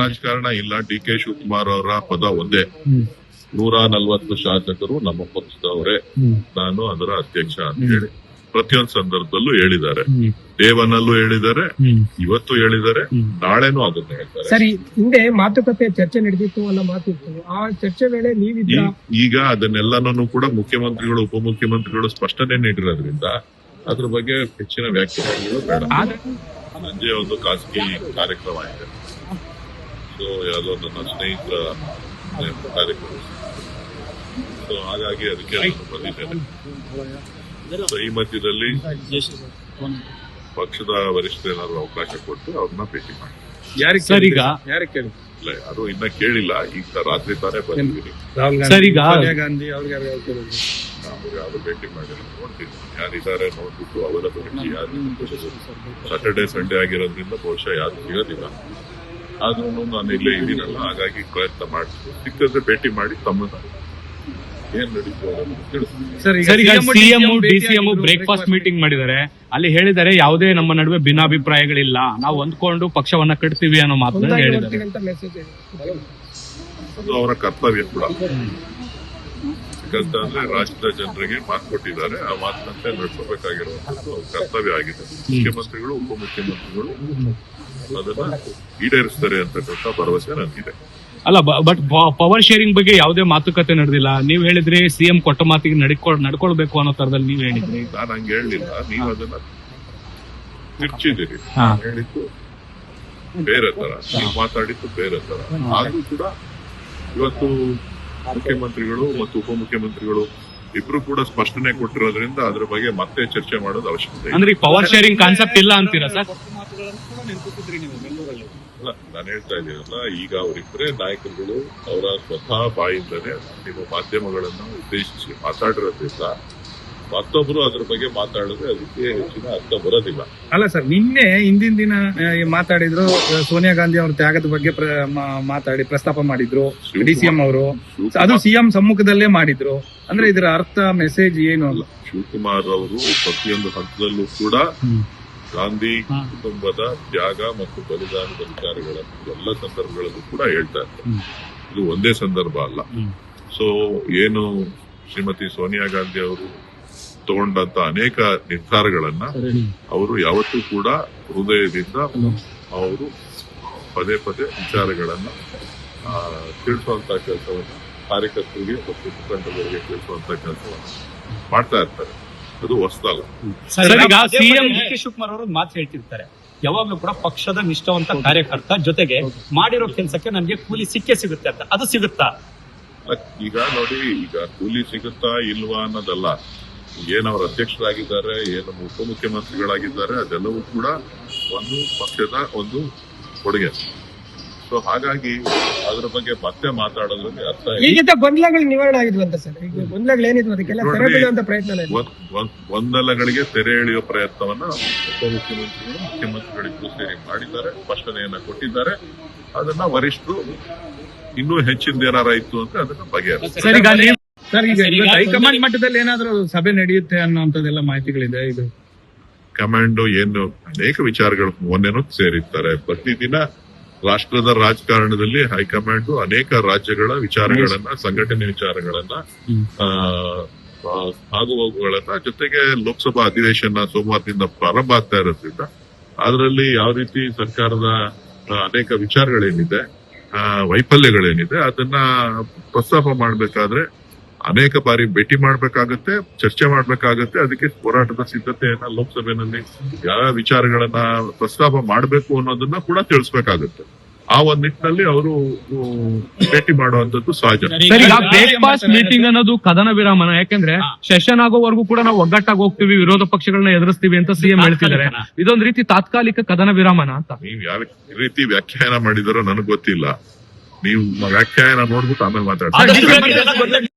ರಾಜಕಾರಣ ಇಲ್ಲ. D K Shivakumar ಅವರ ಪದ ಒಂದೇ. ನೂರ ನಲ್ವತ್ತು ಶಾಸಕರು ನಮ್ಮ ಪಕ್ಷದವರೇ. ನಾನು ಅದರ ಅಧ್ಯಕ್ಷ ಅಂತ ಹೇಳಿ ಪ್ರತಿಯೊಂದು ಸಂದರ್ಭದಲ್ಲೂ ಹೇಳಿದ್ದಾರೆ. ದೇವನಲ್ಲೂ ಹೇಳಿದ್ದಾರೆ. ಇವತ್ತು ಹೇಳಿದ್ದಾರೆ. ನಾಳೆನೂ ಅದನ್ನ ಹೇಳ್ತಾರೆ. ಸರಿ ಹಿಂದೆ ಮಾತುಕತೆ ಚರ್ಚೆ ನಡೆದಿತ್ತು ಅನ್ನೋ ಮಾತಿತ್ತು. ಆ ಚರ್ಚೆ ವೇಳೆ ನೀವಿದ್ದ ಈಗ ಅದನ್ನೆಲ್ಲನೂ ಕೂಡ ಮುಖ್ಯಮಂತ್ರಿಗಳು ಉಪಮುಖ್ಯಮಂತ್ರಿಗಳು ಸ್ಪಷ್ಟನೆ ನೀಡಿರೋದ್ರಿಂದ ಅದ್ರ ಬಗ್ಗೆ ಹೆಚ್ಚಿನ ವ್ಯಾಖ್ಯಾನಗಳು ಬೇಡ ಸಂಜೆ ಒಂದು ಖಾಸಗಿ ಕಾರ್ಯಕ್ರಮ ಇದೆ ಸೊ ಯಾವುದೋ ನನ್ನ ಸ್ನೇಹಿತರ ಕಾರ್ಯಕ್ರಮ. ಸೊ ಹಾಗಾಗಿ ಅದಕ್ಕೆ ನಾನು ಬಂದಿದ್ದೇನೆ. ಸೊ ಈ ಮಧ್ಯದಲ್ಲಿ ಪಕ್ಷದ ವರಿಷ್ಠ ಏನಾದ್ರು ಅವಕಾಶ ಕೊಟ್ಟು ಅವ್ರನ್ನ ಭೇಟಿ ಮಾಡಿ. ಯಾರಿಗೆ ಸರ್ ಈಗ ಯಾರಿಗೆ ಕೇಳಿ ಇಲ್ಲ ಯಾರು ಇನ್ನ ಕೇಳಿಲ್ಲ. ಈಗ ರಾತ್ರಿ ತಾನೇ ಬಂದಿದ್ದೀನಿ. ಸೋನಿಯಾ ಗಾಂಧಿ ಅವ್ರಿಗೆ ಯಾರು ಭೇಟಿ ಮಾಡಿಲ್ಲ. ನೋಡ್ತೀನಿ. ಯಾರಿದ್ದಾರೆ ನೋಡ್ಬಿಟ್ಟು ಅವರ ಭೇಟಿ ಯಾರು ಸಾಟರ್ಡೆ ಸಂಡೇ ಆಗಿರೋದ್ರಿಂದ ಬಹುಶಃ ಯಾರು ಸಿಗೋದಿಲ್ಲ ಆದ್ರೂ ನಾನು ಇಲ್ಲೇ ಇದ್ದೀನಲ್ಲ ಹಾಗಾಗಿ ಪ್ರಯತ್ನ ಮಾಡ್ತೀನಿ ಸಿಕ್ಕಿದ್ರೆ ಭೇಟಿ ಮಾಡಿ ತಮ್ಮನ್ನ. ಏನ್ ನಡೀತು ಸರ್ ಸರ್ ಈಗ ಸಿಎಂ ಡಿಸಿಎಂ ಭೇಟಿಯಾಗಿದ್ರು, ಬ್ರೇಕ್ಫಾಸ್ಟ್ ಮೀಟಿಂಗ್ ಮಾಡಿದ್ದಾರೆ. ಅಲ್ಲಿ ಹೇಳಿದ್ದಾರೆ ಯಾವುದೇ ನಮ್ಮ ನಡುವೆ ಭಿನ್ನಾಭಿಪ್ರಾಯಗಳಿಲ್ಲ. ನಾವು ಹೊಂದ್ಕೊಂಡು ಪಕ್ಷವನ್ನ ಕಟ್ತೀವಿ ಅನ್ನೋ ಮಾತನ್ನ ಹೇಳಿದ್ದಾರೆ. ಅವರ ಕರ್ತವ್ಯ ಕೂಡ. ಯಾಕಂತಂದ್ರೆ ರಾಜ್ಯದ ಜನರಿಗೆ ಮಾತು ಕೊಟ್ಟಿದ್ದಾರೆ. ಆ ಮಾತಿನಂತೆ ನಡೆಸಬೇಕಾಗಿರುವಂತದ್ದು ಕರ್ತವ್ಯ ಆಗಿದೆ. ಮುಖ್ಯಮಂತ್ರಿಗಳು ಉಪಮುಖ್ಯಮಂತ್ರಿಗಳು ಅದನ್ನ ಈಡೇರಿಸ್ತಾರೆ ಅಂತಕ್ಕಂಥ ಭರವಸೆ ನನಗಿದೆ. ಅಲ್ಲ ಬಟ್ ಪವರ್ ಶೇರಿಂಗ್ ಬಗ್ಗೆ ಯಾವುದೇ ಮಾತುಕತೆ ನಡೆದಿಲ್ಲ. ನೀವ್ ಹೇಳಿದ್ರೆ ಸಿಎಂ ಕೊಟ್ಟ ಮಾತಿಗೆ ನಡ್ಕೊಳ್ ನಡ್ಕೊಳ್ಬೇಕು ಅನ್ನೋ ತರದಲ್ಲಿ ನೀವ್ ಹೇಳಿದ್ರಿ. ನಾನು ಹಂಗೆ ಹೇಳಲಿಲ್ಲ ನೀವು ಅದನ್ನ ತಿರ್ಚಿದ್ದೀರಿ. ಹೇಳಿದ್ದು ಬೇರೆ ತರ. ನೀವು ಮಾತಾಡಿದ್ದು ಬೇರೆ ತರ. ಆದ್ರೂ ಕೂಡ ಇವತ್ತು ಮುಖ್ಯಮಂತ್ರಿಗಳು ಮತ್ತು ಉಪಮುಖ್ಯಮಂತ್ರಿಗಳು ಇಬ್ರು ಕೂಡ ಸ್ಪಷ್ಟನೆ ಕೊಟ್ಟಿರೋದ್ರಿಂದ ಅದ್ರ ಬಗ್ಗೆ ಮತ್ತೆ ಚರ್ಚೆ ಮಾಡೋದು ಅವಶ್ಯಕತೆ. ಅಂದ್ರೆ ಪವರ್ ಶೇರಿಂಗ್ ಕಾನ್ಸೆಪ್ಟ್ ಇಲ್ಲ ಅಂತೀರಾ ಸರ್ ಅಲ್ಲ ನಾನು ಹೇಳ್ತಾ ಇದ್ದೀನಲ್ಲ ಈಗ ಅವರಿಬ್ಬರೇ ನಾಯಕರುಗಳು ಅವರ ಸ್ವತಃ ಬಾಯಿಂದಲೇ ನಿಮ್ಮ ಮಾಧ್ಯಮಗಳನ್ನ ಉದ್ದೇಶಿಸಿ ಮಾತಾಡಿರೋದ್ರಿಂದ ಮತ್ತೊಬ್ರು ಅದ್ರ ಬಗ್ಗೆ ಮಾತಾಡಿದ್ರೆ ಅದಕ್ಕೆ ಹೆಚ್ಚಿನ ಅರ್ಥ ಬರೋದಿಲ್ಲ. ಅಲ್ಲ ಸರ್ ನಿನ್ನೆ ಹಿಂದಿನ ದಿನ ಮಾತಾಡಿದ್ರು ಸೋನಿಯಾ ಗಾಂಧಿ ಅವ್ರ ತ್ಯಾಗದ ಬಗ್ಗೆ ಮಾತಾಡಿ ಪ್ರಸ್ತಾಪ ಮಾಡಿದ್ರು ಡಿ ಸಿ ಎಂ ಅವರು. ಅದು ಸಿಎಂ ಸಮ್ಮುಖದಲ್ಲೇ ಮಾಡಿದ್ರು. ಅಂದ್ರೆ ಇದರ ಅರ್ಥ ಮೆಸೇಜ್ ಏನು ಅಲ್ಲ. ಶಿವಕುಮಾರ್ ಅವರು ಪ್ರತಿಯೊಂದು ಹಂತದಲ್ಲೂ ಕೂಡ ಗಾಂಧಿ ಕುಟುಂಬದ ತ್ಯಾಗ ಮತ್ತು ಬಲಿದಾನದ ವಿಚಾರಗಳನ್ನು ಎಲ್ಲ ಸಂದರ್ಭಗಳಲ್ಲೂ ಕೂಡ ಹೇಳ್ತಾ ಇರ್ತಾರೆ ಇದು ಒಂದೇ ಸಂದರ್ಭ ಅಲ್ಲ. ಸೊ ಏನು ಶ್ರೀಮತಿ ಸೋನಿಯಾ ಗಾಂಧಿ ಅವರು ತಗೊಂಡಂತ ಅನೇಕ ನಿರ್ಧಾರಗಳನ್ನ ಅವರು ಯಾವತ್ತೂ ಕೂಡ ಹೃದಯದಿಂದ ಅವರು ಪದೇ ಪದೇ ವಿಚಾರಗಳನ್ನ ಆ, ತಿಳಿಸುವಂತ ಕೆಲಸವನ್ನ ಕಾರ್ಯಕರ್ತರಿಗೆ ಮತ್ತು ಮುಖಂಡರಿಗೆ ತಿಳಿಸುವಂತ ಕೆಲಸವನ್ನ ಮಾಡ್ತಾ ಇರ್ತಾರೆ. ಅದು ಹೊಸದಲ್ಲ. ಸರ್ ಈಗ ಸಿಎಂ ಡಿ ಕೆ ಶಿವಕುಮಾರ್ ಅವರು ಮಾತು ಹೇಳ್ತಿರ್ತಾರೆ. ಯಾವಾಗ್ಲೂ ಕೂಡ ಪಕ್ಷದ ನಿಷ್ಠಾವಂತ ಕಾರ್ಯಕರ್ತ ಜೊತೆಗೆ ಮಾಡಿರೋ ಕೆಲಸಕ್ಕೆ ನನಗೆ ಕೂಲಿ ಸಿಕ್ಕೇ ಸಿಗುತ್ತೆ ಅಂತ. ಅದು ಸಿಗುತ್ತಾ? ಈಗ ನೋಡಿ ಈಗ ಕೂಲಿ ಸಿಗುತ್ತಾ ಇಲ್ವಾ ಅನ್ನೋದಲ್ಲ. ಏನ್ ಅವ್ರ ಅಧ್ಯಕ್ಷರಾಗಿದ್ದಾರೆ ಏನು ಉಪಮುಖ್ಯಮಂತ್ರಿಗಳಾಗಿದ್ದಾರೆ ಅದೆಲ್ಲವೂ ಕೂಡ ಒಂದು ಪಕ್ಷದ ಒಂದು ಕೊಡುಗೆ. ಸೊ ಹಾಗಾಗಿ ಅದರ ಬಗ್ಗೆ ಮತ್ತೆ ಮಾತಾಡೋದ್ರಲ್ಲಿ ಅರ್ಥ ಇಲ್ಲ. ಗೊಂದಲಗಳು ನಿವಾರಣೆ ಆಗಿದ್ವಂತ ಅಂತ ಸರ್. ಗೊಂದಲಗಳು ಏನಿದ್ವು ಅದಕ್ಕೆಲ್ಲ ತೆರೆ ಬೀಳುವಂತ ಪ್ರಯತ್ನ ಗೊಂದಲಗಳಿಗೆ ತೆರೆ ಎಳೆಯುವ ಪ್ರಯತ್ನವನ್ನ ಉಪಮುಖ್ಯಮಂತ್ರಿಗಳು ಮುಖ್ಯಮಂತ್ರಿಗಳಿಗೂ ಸೇರಿ ಮಾಡಿದ್ದಾರೆ ಸ್ಪಷ್ಟನೆಯನ್ನ ಕೊಟ್ಟಿದ್ದಾರೆ. ಅದನ್ನ ವರಿಷ್ಠರು ಇನ್ನೂ ಹೆಚ್ಚಿನ ಏನಾರ ಇತ್ತು ಅಂತ ಅದನ್ನ ಬಗೆಹರಿಸ್ತಾರೆ. ಸರ್ ಈಗ ಹೈಕಮಾಂಡ್ ಮಟ್ಟದಲ್ಲಿ ಏನಾದ್ರೂ ಸಭೆ ನಡೆಯುತ್ತೆ ಅನ್ನುವಂಥದ್ದೆಲ್ಲ ಮಾಹಿತಿಗಳಿದೆ ಇದು? ಕಮಾಂಡು ಏನು ಅನೇಕ ವಿಚಾರಗಳು ಮೊನ್ನೆನೂ ಸೇರಿರ್ತಾರೆ. ಪ್ರತಿದಿನ ರಾಷ್ಟ್ರದ ರಾಜಕಾರಣದಲ್ಲಿ ಹೈಕಮಾಂಡ್ ಅನೇಕ ರಾಜ್ಯಗಳ ವಿಚಾರಗಳನ್ನ ಸಂಘಟನೆ ವಿಚಾರಗಳನ್ನ ಆ, ಆಗು ಹೋಗುಗಳನ್ನ ಜೊತೆಗೆ ಲೋಕಸಭಾ ಅಧಿವೇಶನ ಸೋಮವಾರದಿಂದ ಪ್ರಾರಂಭ ಆಗ್ತಾ ಇರೋದ್ರಿಂದ ಅದರಲ್ಲಿ ಯಾವ ರೀತಿ ಸರ್ಕಾರದ ಅನೇಕ ವಿಚಾರಗಳೇನಿದೆ ಆ, ವೈಫಲ್ಯಗಳೇನಿದೆ ಅದನ್ನ ಪ್ರಸ್ತಾಪ ಮಾಡಬೇಕಾದ್ರೆ ಅನೇಕ ಬಾರಿ ಭೇಟಿ ಮಾಡ್ಬೇಕಾಗತ್ತೆ ಚರ್ಚೆ ಮಾಡ್ಬೇಕಾಗತ್ತೆ. ಅದಕ್ಕೆ ಹೋರಾಟದ ಸಿದ್ಧತೆಯನ್ನ ಲೋಕಸಭೆಯಲ್ಲಿ ಯಾವ ವಿಚಾರಗಳನ್ನ ಪ್ರಸ್ತಾಪ ಮಾಡಬೇಕು ಅನ್ನೋದನ್ನ ಕೂಡ ತಿಳಿಸ್ಬೇಕಾಗತ್ತೆ. ಆ ಒಂದ್ ನಿಟ್ಟಿನಲ್ಲಿ ಅವರು ಭೇಟಿ ಮಾಡುವಂತದ್ದು ಸಹಜ. ಬ್ರೇಕ್ಫಾಸ್ಟ್ ಮೀಟಿಂಗ್ ಅನ್ನೋದು ಕದನ ವಿರಾಮನ. ಯಾಕಂದ್ರೆ ಸೆಷನ್ ಆಗೋವರೆಗೂ ಕೂಡ ನಾವು ಒಗ್ಗಟ್ಟಾಗಿ ಹೋಗ್ತೀವಿ ವಿರೋಧ ಪಕ್ಷಗಳನ್ನ ಎದುರಿಸ್ತೀವಿ ಅಂತ ಸಿಎಂ ಹೇಳ್ತಿದ್ದಾರೆ. ಇದೊಂದ್ ರೀತಿ ತಾತ್ಕಾಲಿಕ ಕದನ ವಿರಾಮನ ಅಂತ. ನೀವ್ ಯಾವ ರೀತಿ ವ್ಯಾಖ್ಯಾನ ಮಾಡಿದಾರೋ ನನಗೆ ಗೊತ್ತಿಲ್ಲ. ನೀವು ವ್ಯಾಖ್ಯಾನ ನೋಡ್ಬಿಟ್ಟು ಆಮೇಲೆ ಮಾತಾಡ್ತೀವಿ